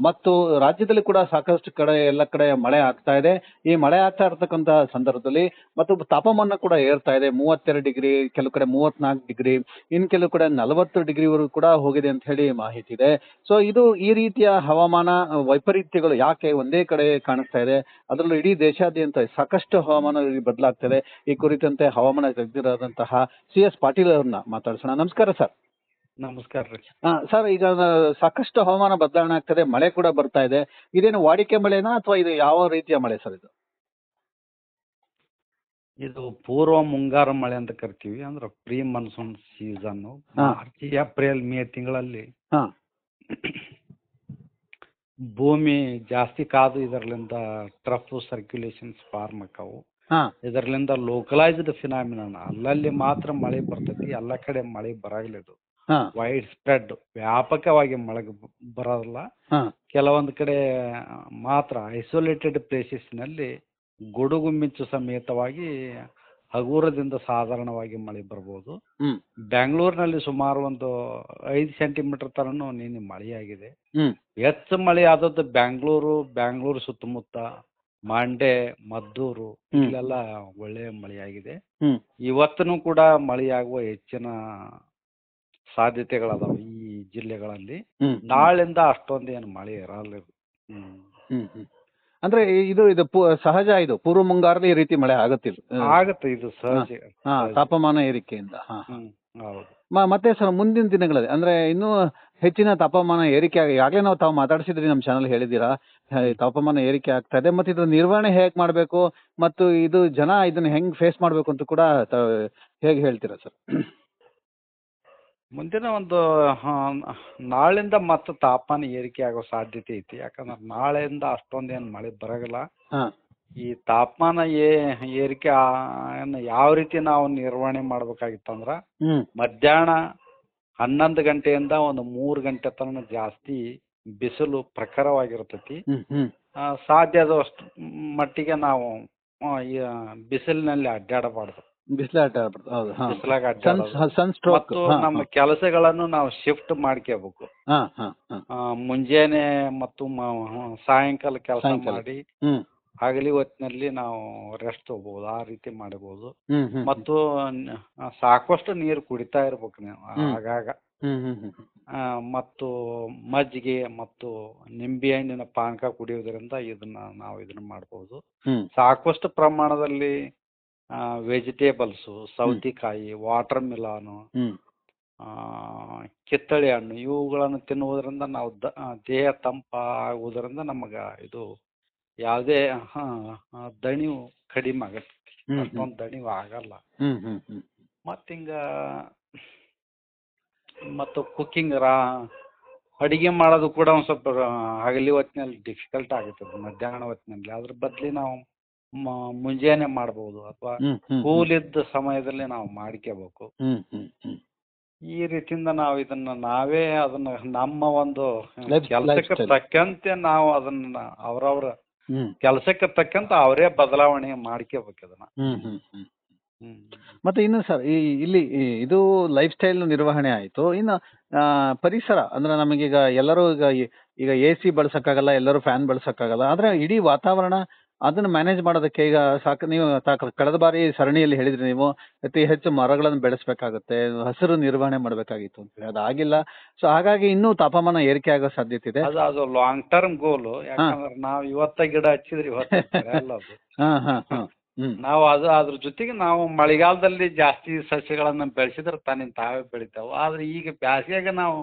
ಮತ್ತು ರಾಜ್ಯದಲ್ಲಿ ಕೂಡ ಸಾಕಷ್ಟು ಕಡೆ, ಎಲ್ಲ ಕಡೆ ಮಳೆ ಆಗ್ತಾ ಇದೆ. ಈ ಮಳೆ ಆಗ್ತಾ ಇರತಕ್ಕಂತ ಸಂದರ್ಭದಲ್ಲಿ ಮತ್ತು ತಾಪಮಾನ ಕೂಡ ಏರ್ತಾ ಇದೆ. ಮೂವತ್ತೆರಡು ಡಿಗ್ರಿ, ಕೆಲವು ಕಡೆ ಮೂವತ್ನಾಲ್ಕು ಡಿಗ್ರಿ ಇನ್ ಕೆಲವು ಕಡೆ ನಲವತ್ತು ಡಿಗ್ರಿವರೆಗೂ ಕೂಡ ಹೋಗಿದೆ ಅಂತ ಹೇಳಿ ಮಾಹಿತಿ ಇದೆ. ಸೊ ಇದು ಈ ರೀತಿಯ ಹವಾಮಾನ ವೈಪರೀತ್ಯಗಳು ಯಾಕೆ ಒಂದೇ ಕಡೆ ಕಾಣಿಸ್ತಾ ಇದೆ? ಅದರಲ್ಲೂ ಇಡೀ ದೇಶಾದ್ಯಂತ ಸಾಕಷ್ಟು ಹವಾಮಾನ ಬದಲಾಗ್ತಾ ಇದೆ. ಈ ಕುರಿತಂತೆ ಹವಾಮಾನ ತಜ್ಞರಾದಂತಹ ಸಿ ಎಸ್ ಪಾಟೀಲ್ ಅವ್ರನ್ನ ಮಾತಾಡ್ಸೋಣ. ನಮಸ್ಕಾರ ಸರ್. ನಮಸ್ಕಾರ ರೀ. ಸರ್ ಈಗ ಸಾಕಷ್ಟು ಹವಾಮಾನ ಬದಲಾವಣೆ ಆಗ್ತದೆ ಮಳೆ ಕೂಡ ಬರ್ತಾ ಇದೆ. ಇದೇನು ವಾಡಿಕೆ ಮಳೆನಾ ಅಥವಾ ಇದು ಯಾವ ರೀತಿಯ ಮಳೆ ಸರ್ ಇದು? ಇದು ಪೂರ್ವ ಮುಂಗಾರು ಮಳೆ ಅಂತ ಕರಿತೀವಿ ಅಂದ್ರೆ pre monsoon season. March April May ತಿಂಗಳಲ್ಲಿ ಹಾ. ಭೂಮಿ ಜಾಸ್ತಿ ಕಾದು ಇದರಲ್ಲಿಂದ ಟ್ರಫ್ ಸರ್ಕ್ಯುಲೇಷನ್ಸ್ ಫಾರ್ಮ್ ಆಕಾವು ಹಾ. ಇದರ್ಲಿಂದ ಲೋಕಲೈಸ್ಡ್ ಫಿನಾಮಿನ ಅಲ್ಲಲ್ಲಿ ಮಾತ್ರ ಮಳೆ ಬರ್ತೈತಿ ಎಲ್ಲ ಕಡೆ ಮಳೆ ಬರಾಗ್ಲಿದು ವೈಡ್ ಸ್ಪ್ರೆಡ್ ವ್ಯಾಪಕವಾಗಿ ಮಳೆ ಬರೋದಿಲ್ಲ. ಕೆಲವೊಂದು ಕಡೆ ಮಾತ್ರ ಐಸೋಲೇಟೆಡ್ ಪ್ಲೇಸಸ್ನಲ್ಲಿ ಗುಡುಗು ಮಿಂಚು ಸಮೇತವಾಗಿ ಹಗುರದಿಂದ ಸಾಧಾರಣವಾಗಿ ಮಳೆ ಬರಬಹುದು ಬೆಂಗಳೂರಿನಲ್ಲಿ ಸುಮಾರು ಒಂದು ಐದು ಸೆಂಟಿಮೀಟರ್ ತರನು ನಿನ್ನೆ ಮಳೆಯಾಗಿದೆ. ಹೆಚ್ಚು ಮಳೆ ಆದದ್ದು ಬ್ಯಾಂಗ್ಳೂರು ಬೆಂಗಳೂರು ಸುತ್ತಮುತ್ತ ಮಾಂಡೆ ಮದ್ದೂರು. ಇಲ್ಲೆಲ್ಲ ಒಳ್ಳೆಯ ಮಳೆಯಾಗಿದೆ. ಇವತ್ತೂ ಕೂಡ ಮಳೆಯಾಗುವ ಹೆಚ್ಚಿನ ಸಾಧ್ಯತೆಗಳದಾವೆ ಈ ಜಿಲ್ಲೆಗಳಲ್ಲಿ. ನಾಳಿಂದ ಅಷ್ಟೊಂದು ಏನು ಮಳೆ ಇರಲ್ಲ ಹ್ಮ್. ಅಂದ್ರೆ ಇದು ಇದು ಪೂ- ಸಹಜ ಇದು. ಪೂರ್ವ ಮುಂಗಾರಲ್ಲಿ ಈ ರೀತಿ ಮಳೆ ಆಗುತ್ತಿಲ್ಲ. ಆಗುತ್ತೆ ಇದು ಸಹಜ. ಹಾ ತಾಪಮಾನ ಏರಿಕೆಯಿಂದ. ಹಾ ಹ್ಮ್ ಹೌದು. ಮ- ಮತ್ತೆ ಸರ್ ಮುಂದಿನ ದಿನಗಳಲ್ಲಿ ಅಂದ್ರೆ ಇನ್ನೂ ಹೆಚ್ಚಿನ ತಾಪಮಾನ ಏರಿಕೆ ಆಗಿ ಈಗಾಗಲೇ ನಾವು ತಾವು ಮಾತಾಡಿಸಿದ್ರಿ ನಮ್ಮ ಚಾನಲ್ ಹೇಳಿದ್ದೀರಾ? ತಾಪಮಾನ ಏರಿಕೆ ಆಗ್ತಾ ಇದೆ ಮತ್ತೆ ಇದ್ರ ನಿರ್ವಹಣೆ ಹೇಗ್ ಮಾಡಬೇಕು ಮತ್ತು ಇದು ಜನ ಇದನ್ನ ಹೆಂಗ್ ಫೇಸ್ ಮಾಡಬೇಕು ಅಂತ ಕೂಡ ಹೇಗ್ ಹೇಗೆ ಹೇಳ್ತೀರಾ ಸರ್? ಮುಂದಿನ ಒಂದು ಹ, ನಾಳಿಂದ ಮತ್ತೆ ತಾಪಮಾನ ಏರಿಕೆ ಆಗೋ ಸಾಧ್ಯತೆ ಐತಿ. ಯಾಕಂದ್ರೆ ನಾಳೆಯಿಂದ ಅಷ್ಟೊಂದೇನು ಮಳೆ ಬರಗಲ್ಲ. ಈ ತಾಪಮಾನ ಏರಿಕೆ ಯಾವ ರೀತಿ ನಾವು ನಿರ್ವಹಣೆ ಮಾಡ್ಬೇಕಾಗಿತ್ತಂದ್ರ ಮಧ್ಯಾಹ್ನ ಹನ್ನೊಂದು ಗಂಟೆಯಿಂದ ಒಂದು ಮೂರು ಗಂಟೆ ತನಕ ಜಾಸ್ತಿ ಬಿಸಿಲು ಪ್ರಖರವಾಗಿರ್ತೈತಿ. ಸಾಧ್ಯ ಆದಷ್ಟು ಮಟ್ಟಿಗೆ ನಾವು ಬಿಸಿಲಿನಲ್ಲಿ ಅಡ್ಡಾಡಬಾರ್ದು ಬಿಸಿಲಾಟ ಹೌದು ಹಾ. ಬಿಸಿಲಾಗ ಸನ್ ಸ್ಟ್ರೋಕ್ ಮತ್ತು ನಮ್ಮ ಕೆಲಸಗಳನ್ನು ನಾವು ಶಿಫ್ಟ್ ಮಾಡ್ಕೋಬೇಕು. ಮುಂಜಾನೆ ಮತ್ತು ಸಾಯಂಕಾಲ ಕೆಲಸ ಮಾಡಿ ಹಗಲಿ ಹೊತ್ತಿನಲ್ಲಿ ನಾವು ರೆಸ್ಟ್ ತಗೋಬಹುದು ಆ ರೀತಿ ಮಾಡಬಹುದು ಮತ್ತು ಸಾಕಷ್ಟು ನೀರು ಕುಡಿತಾ ಇರ್ಬೇಕು ನೀವು ಆಗಾಗ. ಮತ್ತು ಮಜ್ಜಿಗೆ ಮತ್ತು ನಿಂಬೆ ಹಣ್ಣಿನ ಪಾನಕ ಕುಡಿಯೋದ್ರಿಂದ ಇದನ್ನ ನಾವು ಇದನ್ನ ಮಾಡಬಹುದು ಸಾಕಷ್ಟು ಪ್ರಮಾಣದಲ್ಲಿ ವೆಜಿಟೇಬಲ್ಸು ಸೌತೆಕಾಯಿ ವಾಟರ್ ಮಿಲಾನು ಕಿತ್ತಳೆ ಹಣ್ಣು ಇವುಗಳನ್ನು ತಿನ್ನುವುದರಿಂದ ನಾವು ದೇಹ ತಂಪ ಆಗುವುದರಿಂದ ನಮಗೆ ಇದು ಯಾವುದೇ ದಣಿವು ಕಡಿಮೆ ಆಗತ್ತೆ. ಅಷ್ಟೊಂದು ದಣಿವು ಆಗಲ್ಲ. ಮತ್ತ ಹಿಂಗ ಮತ್ತು ಕುಕ್ಕಿಂಗ್ ರಾ ಅಡಿಗೆ ಮಾಡೋದು ಕೂಡ ಒಂದು ಸ್ವಲ್ಪ ಹಗಲಿ ಹೊತ್ತಿನಲ್ಲಿ ಡಿಫಿಕಲ್ಟ್ ಆಗುತ್ತೆ. ಮಧ್ಯಾಹ್ನ ಹೊತ್ತಿನಲ್ಲಿ. ಅದ್ರ ಬದಲಿ ನಾವು ಮುಂಜಾನೆ ಮಾಡಬಹುದು ಅಥವಾ ಕೂಲ್ ಇದ್ದ ಸಮಯದಲ್ಲಿ ನಾವು ಮಾಡ್ಕೋಬೇಕು ಈ ರೀತಿಯಿಂದ ನಾವು ಇದನ್ನ ನಾವೇ ಅದನ್ನ ನಮ್ಮ ಒಂದು ಕೆಲಸಕ್ಕೆ. ತಕ್ಕಂತೆ ನಾವು ಅದನ್ನ ಅವ್ರವ್ರ ಕೆಲಸಕ್ಕೆ ತಕ್ಕಂತ ಅವರೇ ಬದಲಾವಣೆ ಮಾಡ್ಕೋಬೇಕು ಅದನ್ನ ಮತ್ತೆ ಇನ್ನು ಸರ್ ಈ ಇಲ್ಲಿ ಇದು ಲೈಫ್ ಸ್ಟೈಲ್ ನಿರ್ವಹಣೆ ಆಯ್ತು. ಇನ್ನು ಪರಿಸರ ಅಂದ್ರೆ ನಮಗೀಗ ಎಲ್ಲರೂ ಈಗ ಈಗ ಎ ಸಿ ಬಳಸಕ್ಕಾಗಲ್ಲ ಎಲ್ಲರೂ ಫ್ಯಾನ್ ಬಳಸಕ್ಕಾಗಲ್ಲ. ಆದ್ರೆ ಇಡೀ ವಾತಾವರಣ ಅದನ್ನ ಮ್ಯಾನೇಜ್ ಮಾಡೋದಕ್ಕೆ ಈಗ ಸಾಕು ನೀವು ಕಳೆದ ಬಾರಿ ಸರಣಿಯಲ್ಲಿ ಹೇಳಿದ್ರಿ ನೀವು ಅತಿ ಹೆಚ್ಚು ಮರಗಳನ್ನು ಬೆಳೆಸಬೇಕಾಗುತ್ತೆ ಹಸಿರು ನಿರ್ವಹಣೆ ಮಾಡಬೇಕಾಗಿತ್ತು ಅಂತ ಹೇಳಿ. ಅದಾಗಿಲ್ಲ ಸೊ ಹಾಗಾಗಿ ಇನ್ನೂ ತಾಪಮಾನ ಏರಿಕೆ ಆಗೋ ಸಾಧ್ಯತೆ ಇದೆ. ಅದು ಅದು ಲಾಂಗ್ ಟರ್ಮ್ ಗೋಲು ಯಾಕಂದ್ರೆ ನಾವು ಇವತ್ತ ಗಿಡ ಹಚ್ಚಿದ್ರಿ ಹಾ ಹಾ ಹಾ. ಹ್ಮ್. ನಾವು ಅದು ಅದ್ರ ಜೊತೆಗೆ ನಾವು ಮಳೆಗಾಲದಲ್ಲಿ ಜಾಸ್ತಿ ಸಸ್ಯಗಳನ್ನ ಬೆಳೆಸಿದ್ರೆ ತಾನೇ ತಾವೇ ಬೆಳಿತಾವ. ಆದ್ರೆ ಈಗ ಬ್ಯಾಸಿಗೆ ನಾವು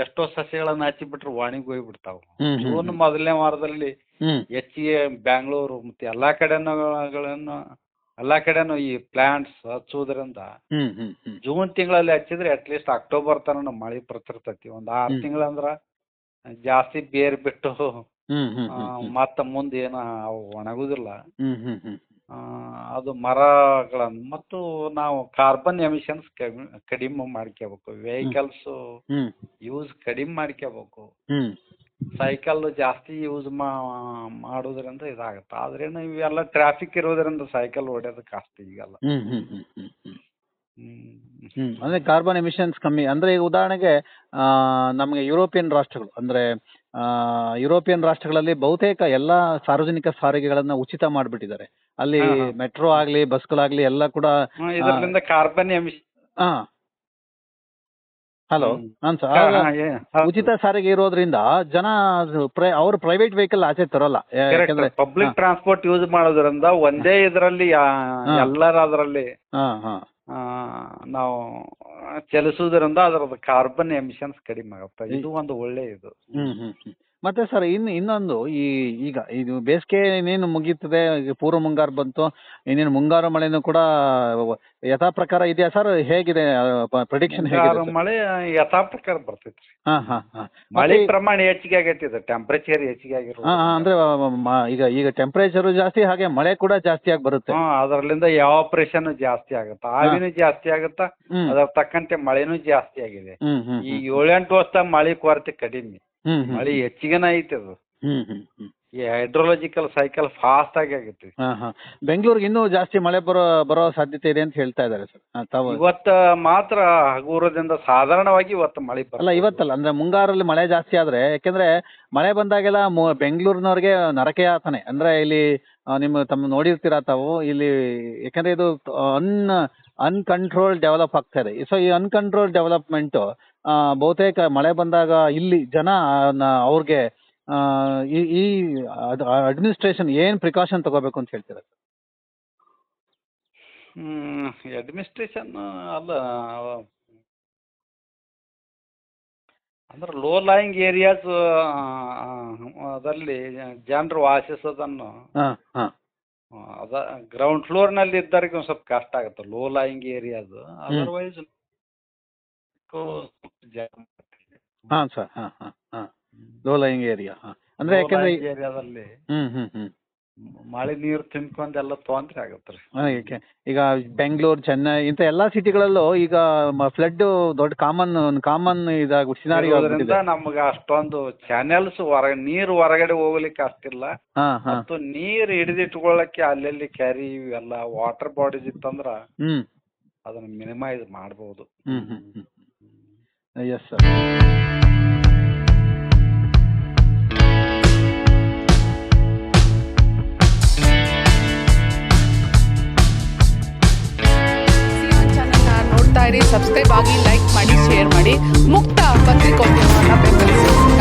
ಎಷ್ಟೋ ಸಸ್ಯಗಳನ್ನ ಹಚ್ಚಿಬಿಟ್ರೆ ಒಣಗಿ ಹೋಗ್ಬಿಡ್ತಾವ. ಜೂನ್ ಮೊದಲನೇ ವಾರದಲ್ಲಿ ಹೆಚ್ಚಿಗೆ ಬ್ಯಾಂಗ್ಳೂರು ಮತ್ತೆ ಎಲ್ಲಾ ಕಡೆನೂ ಎಲ್ಲಾ ಕಡೆನೂ ಈ ಪ್ಲಾಂಟ್ಸ್ ಹಚ್ಚುವುದರಿಂದ ಜೂನ್ ತಿಂಗಳಲ್ಲಿ ಹಚ್ಚಿದ್ರೆ ಅಟ್ಲೀಸ್ಟ್ ಅಕ್ಟೋಬರ್ ತನಕ ಮಳೆ ಬರ್ತಿರ್ತೈತಿ. ಒಂದ್ ಆರ್. ತಿಂಗಳಂದ್ರ ಜಾಸ್ತಿ ಬೇರ್ ಬಿಟ್ಟು ಮತ್ತ ಮುಂದ ಏನ ಅವು ಒಣಗುದಿಲ್ಲ. ಅದು ಮರಗಳನ್ನು ಮತ್ತು ನಾವು ಕಾರ್ಬನ್ ಎಮಿಷನ್ಸ್ ಕಡಿಮೆ ಮಾಡ್ಕೋಬೇಕು ವೆಹಿಕಲ್ಸ್ ಯೂಸ್ ಕಡಿಮೆ ಮಾಡ್ಕೋಬೇಕು ಸೈಕಲ್ ಜಾಸ್ತಿ ಯೂಸ್ ಮಾಡೋದ್ರಿಂದ ಇದಾಗುತ್ತೆ. ಆದ್ರೇನು ಇವೆಲ್ಲ ಟ್ರಾಫಿಕ್ ಇರೋದ್ರಿಂದ ಸೈಕಲ್ ಹೊಡೆಯೋದು ಕಷ್ಟ ಈಗಲ್ಲ. ಹ್ಮ್ ಹ್ಮ್ ಹ್ಮ್ ಹ್ಮ್ ಹ್ಮ್. ಹ್ಮ್. ಹ್ಮ್ ಅಂದ್ರೆ ಕಾರ್ಬನ್ ಎಮಿಷನ್ಸ್ ಕಮ್ಮಿ. ಅಂದ್ರೆ ಈಗ ಉದಾಹರಣೆಗೆ ಆ, ನಮಗೆ ಯುರೋಪಿಯನ್ ರಾಷ್ಟ್ರಗಳು ಅಂದ್ರೆ ಆ, ಯುರೋಪಿಯನ್ ರಾಷ್ಟ್ರಗಳಲ್ಲಿ ಬಹುತೇಕ ಎಲ್ಲಾ ಸಾರ್ವಜನಿಕ ಸಾರಿಗೆಗಳನ್ನ ಉಚಿತ ಮಾಡಿಬಿಟ್ಟಿದ್ದಾರೆ. ಅಲ್ಲಿ. ಮೆಟ್ರೋ ಆಗ್ಲಿ ಬಸ್ಗಳಾಗ್ಲಿ ಎಲ್ಲ ಕೂಡ ಕಾರ್ಬನ್ ಎಮಿಷನ್ ಹಾ ಹಲೋ. ನಾನ್ ಸರ್ ಉಚಿತ ಸಾರಿಗೆ ಇರೋದ್ರಿಂದ ಜನ ಅವ್ರ ಪ್ರೈವೇಟ್ ವೆಹಿಕಲ್ ಆಚೆ ತರೋಲ್ಲ. ಪಬ್ಲಿಕ್ ಟ್ರಾನ್ಸ್ಪೋರ್ಟ್ ಯೂಸ್ ಮಾಡೋದ್ರಿಂದ ಒಂದೇ ಇದರಲ್ಲಿ. ಎಲ್ಲರ ಅದರಲ್ಲಿ ನಾವು ಚಲಿಸುವುದರಿಂದ ಅದರದ್ದು ಕಾರ್ಬನ್ ಎಮಿಷನ್ಸ್ ಕಡಿಮೆ ಆಗುತ್ತೆ. ಇದು ಒಂದು ಒಳ್ಳೆ ಇದು. ಹ್ಮ್ ಹ್ಮ್ ಹ್ಮ್. ಮತ್ತೆ ಸರ್ ಇನ್ನು ಇನ್ನೊಂದು ಈ ಈಗ ಇದು ಬೇಸಿಗೆ ಇನ್ನೇನು ಮುಗೀತದೆ ಈಗ ಪೂರ್ವ ಮುಂಗಾರು ಬಂತು ಇನ್ನೇನು ಮುಂಗಾರು ಮಳೆನೂ ಕೂಡ ಯಥಾ ಪ್ರಕಾರ ಇದೆಯಾ ಸರ್ ಹೇಗಿದೆ ಪ್ರೆಡಿಕ್ಷನ್ ಹೇಗಿದೆ ಮುಂಗಾರು ಮಳೆ ಯಥಾ ಪ್ರಕಾರ ಬರ್ತೈತಿ ಹಾ ಹಾ ಹಾ. ಮಳೆ ಪ್ರಮಾಣ ಹೆಚ್ಚಿಗೆ ಆಗೈತಿ ಇದು ಟೆಂಪರೇಚರ್ ಹೆಚ್ಚಿಗೆ ಆಗಿರೋದು ಹಾ ಹಾ, ಅಂದ್ರೆ ಈಗ ಈಗ ಟೆಂಪರೇಚರ್ ಜಾಸ್ತಿ ಹಾಗೆ ಮಳೆ ಕೂಡ ಜಾಸ್ತಿ ಆಗಿ ಬರುತ್ತೆ. ಹ್ಮ್ ಅದರಲ್ಲಿಂದ ಆಪರೇಷನ್ ಜಾಸ್ತಿ ಆಗುತ್ತಾ. ಆವಿನೂ ಜಾಸ್ತಿ ಆಗುತ್ತಾ ಹ್ಮ್. ಅದರ ತಕ್ಕಂತೆ ಮಳೆನೂ ಜಾಸ್ತಿ ಆಗಿದೆ. ಈ ಏಳೆಂಟು ವರ್ಷ ಮಳೆ ಕೊರತೆ ಕಡಿಮೆ. ಹ್ಮ್ ಹ್ಮ್ ಮಳೆ ಹೆಚ್ಚಿಗೆನ ಐತಿ ಅದು. ಹ್ಮ್ ಹ್ಮ್ ಹ್ಮ್. ಈ ಹೈಡ್ರೋಲಾಜಿಕಲ್ ಸೈಕಲ್ ಫಾಸ್ಟ್ ಆಗಿ ಆಗೈತಿ ಹಾ ಹಾ. ಬೆಂಗಳೂರಿಗೆ ಇನ್ನೂ ಜಾಸ್ತಿ ಮಳೆ ಬರೋ ಬರೋ ಸಾಧ್ಯತೆ ಇದೆ ಅಂತ ಹೇಳ್ತಾ ಇದ್ದಾರೆ ಸರ್. ತಾವು ಇವತ್ತ ಮಾತ್ರ ಹಗುರದಿಂದ ಸಾಧಾರಣವಾಗಿ ಇವತ್ತು ಮಳೆ ಅಲ್ಲ ಬರ್ತದೆ. ಇವತ್ತಲ್ಲ ಅಂದ್ರೆ ಮುಂಗಾರಲ್ಲಿ ಮಳೆ ಜಾಸ್ತಿ ಆದ್ರೆ ಯಾಕೆಂದ್ರೆ ಮಳೆ ಬಂದಾಗೆಲ್ಲ ಮು- ಬೆಂಗಳೂರಿನವ್ರಿಗೆ ನರಕೆ ಆತನೆ. ಅಂದ್ರೆ ಇಲ್ಲಿ ಆ, ನಿಮ್ಮ ತಮ್ಮ ನೋಡಿರ್ತೀರಾ ತಾವು ಇಲ್ಲಿ ಯಾಕಂದ್ರೆ ಇದು ಅನ್ ಅನ್ಕಂಟ್ರೋಲ್ ಡೆವಲಪ್ ಆಗ್ತಾ ಇದೆ ಸೊ ಈ ಅನ್ಕಂಟ್ರೋಲ್ ಡೆವಲಪ್ಮೆಂಟ್ ಬಹುತೇಕ ಮಳೆ ಬಂದಾಗ ಇಲ್ಲಿ ಜನ ಅವ್ರಿಗೆ ಈ ಈ ಅದು ಅಡ್ಮಿನಿಸ್ಟ್ರೇಷನ್ ಏನ್ ಪ್ರಿಕಾಷನ್ ತಗೋಬೇಕು ಅಂತ ಹೇಳ್ತೀರ ಹ್ಮ್ ಅಡ್ಮಿನಿಸ್ಟ್ರೇಷನ್ ಅಲ್ಲ ಅಂದ್ರೆ ಲೋ ಲಾಯಿಂಗ್ ಏರಿಯಾಸ್ ಅದರಲ್ಲಿ ಜನರು ವಾಸಿಸೋದನ್ನು ಹಾ ಹಾ. ಆ, ಅದ ಗ್ರೌಂಡ್ ಫ್ಲೋರ್ನಲ್ಲಿ ಇದ್ದವ್ರಿಗೆ ಒಂದು ಸ್ವಲ್ಪ ಕಷ್ಟ ಆಗುತ್ತೆ. ಲೋ ಲಾಯಿಂಗ್ ಏರಿಯಾ ಅದು ಅದರ್ವೈಸ್ ಹಾ ಸರ್. ಹಾ ಹಾ ಹಾ. ಲೋ ಲೈಯಿಂಗ್ ಏರಿಯಾ ಹಾ. ಅಂದ್ರೆ ಯಾಕಂದ್ರೆ ಏರಿಯಾದಲ್ಲಿ ಹ್ಮ್ ಹ್ಮ್ ಹ್ಮ್. ಮಳೆ ನೀರು ತಿನ್ಕೊಂಡ್ ಎಲ್ಲ ತೊಂದ್ರೆ ಆಗುತ್ತೆ ರೀ. ಏಕೆ? ಈಗ ಬೆಂಗಳೂರು ಚೆನ್ನೈ ಇಂಥ ಎಲ್ಲಾ ಸಿಟಿಗಳಲ್ಲೂ ಈಗ ಫ್ಲಡ್ ದೊಡ್ಡ ಕಾಮನ್ ಕಾಮನ್ ಇದಾಗ ಸಿನಾರಿ ಅದರಿಂದ ನಮ್ಗೆ ಅಷ್ಟೊಂದು ಚಾನೆಲ್ಸ್ ಹೊರ ನೀರು ಹೊರಗಡೆ ಹೋಗ್ಲಿಕ್ಕೆ ಅಷ್ಟಿಲ್ಲ. ಹಾ ಹಾ. ಮತ್ತು ನೀರು ಹಿಡಿದಿಟ್ಕೊಳ್ಳಕ್ಕೆ ಅಲ್ಲಲ್ಲಿ ಕ್ಯಾರಿ ಇವೆಲ್ಲ ವಾಟರ್ ಬಾಡೀಸ್ ಇತ್ತಂದ್ರ ಹ್ಮ್. ಅದನ್ನ ಮಿನಿಮೈಸ್ ಮಾಡಬಹುದು ಹ್ಮ್ ಹ್ಮ್ ಹ್ಮ್. Yes sir Subscribe